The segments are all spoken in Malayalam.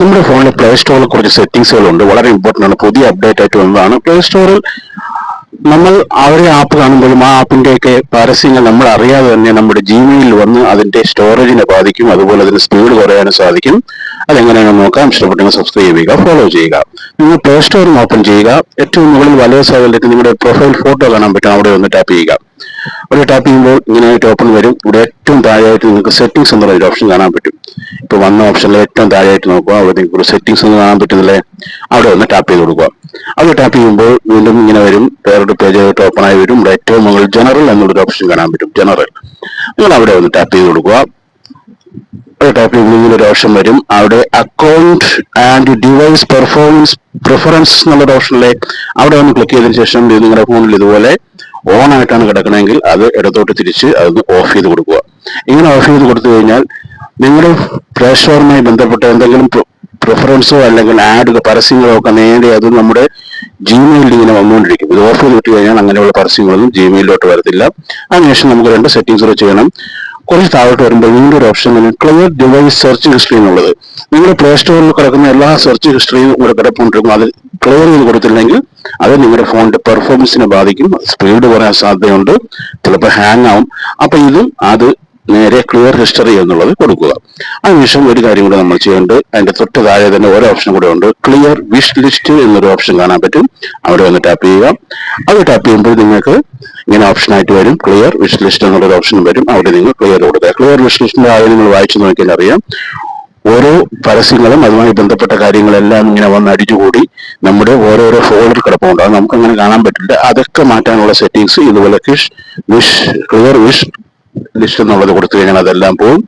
നമ്മുടെ ഫോണിൽ പ്ലേ സ്റ്റോറിൽ കുറച്ച് സെറ്റിംഗ്സുകളുണ്ട് വളരെ ഇമ്പോർട്ടന്റ് ആണ്. പുതിയ അപ്ഡേറ്റ് ആയിട്ട് വന്നതാണ്. പ്ലേ സ്റ്റോറിൽ നമ്മൾ ഒരു ആപ്പ് കാണുമ്പോഴും ആ ആപ്പിന്റെയൊക്കെ പരസ്യങ്ങൾ നമ്മൾ അറിയാതെ തന്നെ നമ്മുടെ ജിമെയിൽ വന്ന് അതിന്റെ സ്റ്റോറേജിനെ ബാധിക്കും. അതുപോലെ അതിന്റെ സ്പീഡ് കുറയാനും സാധിക്കും. അതെങ്ങനെയാണ് നോക്കാം. ഇഷ്ടപ്പെട്ടെങ്കിൽ സബ്സ്ക്രൈബ് ചെയ്യുക ഫോളോ ചെയ്യുക. നിങ്ങൾ പ്ലേ സ്റ്റോറിൽ ഓപ്പൺ ചെയ്യുക. ഏറ്റവും മുകളിൽ വലയ സൈഡിലേക്ക് നിങ്ങളുടെ പ്രൊഫൈൽ ഫോട്ടോ കാണാൻ പറ്റും. അവിടെ ഒന്ന് ടാപ്പ് ചെയ്യുക. അവിടെ ടാപ്പ് ചെയ്യുമ്പോൾ ഇങ്ങനെയായിട്ട് ഓപ്പൺ വരും. ഇവിടെ ഏറ്റവും താഴെയായിട്ട് നിങ്ങൾക്ക് സെറ്റിംഗ്സ് എന്നുള്ള ഒരു ഓപ്ഷൻ കാണാൻ പറ്റും. ഇപ്പൊ വന്ന ഓപ്ഷനിൽ ഏറ്റവും താഴെയായിട്ട് നോക്കുക അവിടെ നിങ്ങൾക്ക് ഒരു സെറ്റിംഗ്സ് ഒന്ന് കാണാൻ പറ്റുന്നില്ലേ. അവിടെ ഒന്ന് ടാപ്പ് ചെയ്ത് കൊടുക്കുക. അവിടെ ടാപ്പ് ചെയ്യുമ്പോൾ വീണ്ടും ഇങ്ങനെ വരും. വേറൊരു പേജ് ആയിട്ട് ഓപ്പൺ ആയി വരും. ഇവിടെ ഏറ്റവും മുകളിൽ ജനറൽ എന്നുള്ളൊരു ഓപ്ഷൻ കാണാൻ പറ്റും. ജനറൽ നിങ്ങൾ അവിടെ ഒന്ന് ടാപ്പ് ചെയ്ത് കൊടുക്കുക. ടാപ്പ് ചെയ്യുമ്പോൾ ഒരു ഓപ്ഷൻ വരും. അവിടെ account and device performance preference എന്നുള്ളൊരു ഓപ്ഷനിലെ അവിടെ ഒന്ന് ക്ലിക്ക് ചെയ്തതിനു ശേഷം നിങ്ങളുടെ ഫോണിൽ ഇതുപോലെ ഓൺ ആയിട്ടാണ് കിടക്കണമെങ്കിൽ അത് ഇടത്തോട്ട് തിരിച്ച് അത് ഓഫ് ചെയ്ത് കൊടുക്കുക. ഇങ്ങനെ ഓഫ് ചെയ്ത് കൊടുത്തു കഴിഞ്ഞാൽ നിങ്ങളുടെ പ്രേക്ഷകരുമായി ബന്ധപ്പെട്ട എന്തെങ്കിലും പ്രിഫറൻസോ അല്ലെങ്കിൽ ആഡ് പരസ്യങ്ങളോ ഒക്കെ നേരെ അത് നമ്മുടെ ജിമെയിലിൽ ഇങ്ങനെ വന്നുകൊണ്ടിരിക്കും. ഇത് ഓഫർ കിട്ടി കഴിഞ്ഞാൽ അങ്ങനെയുള്ള പരസ്യങ്ങളൊന്നും ജിമെയിലോട്ട് വരത്തില്ല. അതിനുശേഷം നമുക്ക് രണ്ട് സെറ്റിംഗ്സ് ചെയ്യണം. കുറച്ച് താഴോട്ട് വരുമ്പോൾ വീണ്ടും ഒരു ഓപ്ഷൻ തന്നെ ക്ലിയർ ഡിവൈസ് സെർച്ച് ഹിസ്റ്ററി എന്നുള്ളത്. നിങ്ങൾ പ്ലേ സ്റ്റോറിൽ കിടക്കുന്ന എല്ലാ സെർച്ച് ഹിസ്റ്ററിയും കൂടെ കിടപ്പുകൊണ്ടിരിക്കും. അത് ക്ലിയർ ചെയ്ത് കൊടുത്തില്ലെങ്കിൽ അത് നിങ്ങളുടെ ഫോണിന്റെ പെർഫോമൻസിനെ ബാധിക്കും. സ്പീഡ് കുറയാൻ സാധ്യതയുണ്ട്. ചിലപ്പോൾ ഹാങ് ആവും. അപ്പൊ ഇതും അത് നേരെ ക്ലിയർ ഹിസ്റ്ററി എന്നുള്ളത് കൊടുക്കുക. അതിനുശേഷം ഒരു കാര്യം കൂടെ നമ്മൾ ചെയ്യേണ്ടത് അതിന്റെ തൊട്ട് താഴെ തന്നെ ഒരു ഓപ്ഷൻ കൂടെ ഉണ്ട്. ക്ലിയർ വിഷ് ലിസ്റ്റ് എന്നൊരു ഓപ്ഷൻ കാണാൻ പറ്റും. അവിടെ വന്ന് ടാപ്പ് ചെയ്യുക. അത് ടാപ്പ് ചെയ്യുമ്പോൾ നിങ്ങൾക്ക് ഇങ്ങനെ ഓപ്ഷൻ ആയിട്ട് വരും. ക്ലിയർ വിഷ് ലിസ്റ്റ് എന്നുള്ളൊരു ഓപ്ഷൻ വരും. അവിടെ നിങ്ങൾ ക്ലിയർ കൊടുക്കുക. ക്ലിയർ വിഷ് ലിസ്റ്റിന്റെ ആദ്യം നിങ്ങൾ വായിച്ചു നോക്കിയാൽ അറിയാം ഓരോ പരസ്യങ്ങളും അതുമായി ബന്ധപ്പെട്ട കാര്യങ്ങളെല്ലാം ഇങ്ങനെ വന്ന് അടിച്ചുകൂടി നമ്മുടെ ഓരോരോ ഫോൾഡർ കിടപ്പുണ്ട്. അത് നമുക്ക് അങ്ങനെ കാണാൻ പറ്റില്ല. അതൊക്കെ മാറ്റാനുള്ള സെറ്റിംഗ്സ് ഇതുപോലെ കിഷ് വിഷ് ക്ലിയർ വിഷ് ലിസ്റ്റ് എന്നുള്ളത് കൊടുത്തു കഴിഞ്ഞാൽ അതെല്ലാം പോകും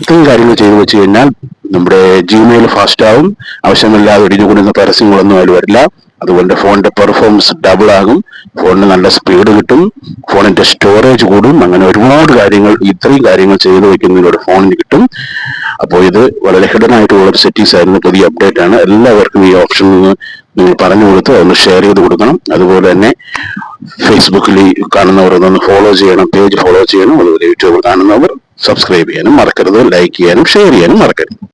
ഇത്രയും കാര്യങ്ങൾ ചെയ്തു വെച്ച് കഴിഞ്ഞാൽ നമ്മുടെ ജിമെയിൽ ഫാസ്റ്റ് ആവും. ആവശ്യമില്ലാതെ ഒടിഞ്ഞുകൂടുന്ന പരസ്യങ്ങളൊന്നും അതിൽ വരില്ല. അതുകൊണ്ട് ഫോണിന്റെ പെർഫോമൻസ് ഡബിൾ ആകും. ഫോണിന് നല്ല സ്പീഡ് കിട്ടും. ഫോണിന്റെ സ്റ്റോറേജ് കൂടും. അങ്ങനെ ഒരുപാട് കാര്യങ്ങൾ ഇത്രയും കാര്യങ്ങൾ ചെയ്തു വെക്കുന്നതിലൂടെ ഫോണിന് കിട്ടും. അപ്പോൾ ഇത് വളരെ ഹിഡൻ ആയിട്ടുള്ള ഒരു സെറ്റിംഗ്സ് ആയിരുന്നു. പുതിയ അപ്ഡേറ്റ് ആണ്. എല്ലാവർക്കും ഈ ഓപ്ഷൻ നിങ്ങൾ പറഞ്ഞു കൊടുത്ത് ഒന്ന് ഷെയർ ചെയ്ത് കൊടുക്കണം. അതുപോലെ തന്നെ ഫേസ്ബുക്കിൽ കാണുന്നവർ ഒന്ന് ഫോളോ ചെയ്യണം പേജ് ഫോളോ ചെയ്യണം. അതുപോലെ യൂട്യൂബിൽ കാണുന്നവർ സബ്സ്ക്രൈബ് ചെയ്യാനും മറക്കരുത് ലൈക്ക് ചെയ്യാനും ഷെയർ ചെയ്യാനും മറക്കരുത്.